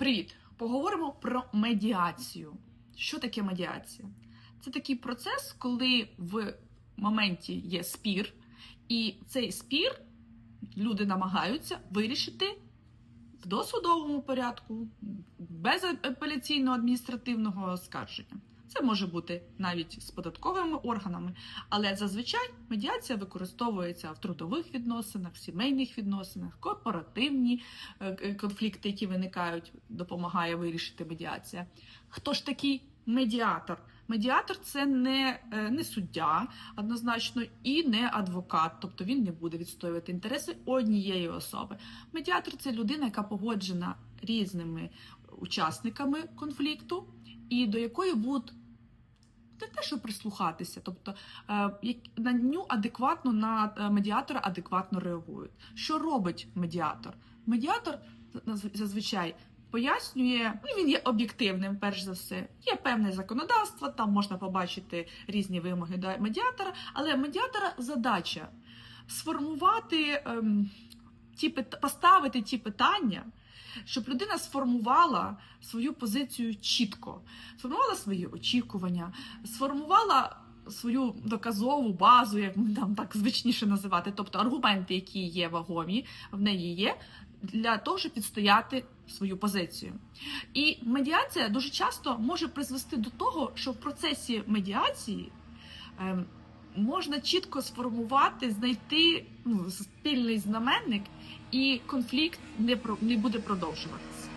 Привіт! Поговоримо про медіацію. Що таке медіація? Це такий процес, коли в моменті є спір, і цей спір люди намагаються вирішити в досудовому порядку, без апеляційного адміністративного оскарження. Це може бути навіть з податковими органами, але зазвичай медіація використовується в трудових відносинах, в сімейних відносинах, корпоративні е, конфлікти, які виникають, допомагає вирішити медіація. Хто ж такий медіатор? Медіатор це не, е, не суддя однозначно і не адвокат, тобто він не буде відстоювати інтереси однієї особи. Медіатор це людина, яка погоджена різними учасниками конфлікту, і до якої будуть те, що прислухатися, тобто е, на ню адекватно на е, медіатора адекватно реагують. Що робить медіатор? Медіатор зазвичай пояснює, ну він є об'єктивним, перш за все. Є певне законодавство, там можна побачити різні вимоги до медіатора, але медіатора задача сформувати ем, ті поставити ті питання, щоб людина сформувала свою позицію чітко, сформувала свої очікування, сформувала свою доказову базу, як ми там так звичніше називати, тобто аргументи, які є вагомі, в неї є. Для того, щоб підстояти свою позицію. І медіація дуже часто може призвести до того, що в процесі медіації ем, можна чітко сформувати, знайти ну, спільний знаменник, і конфлікт не, про- не буде продовжуватися.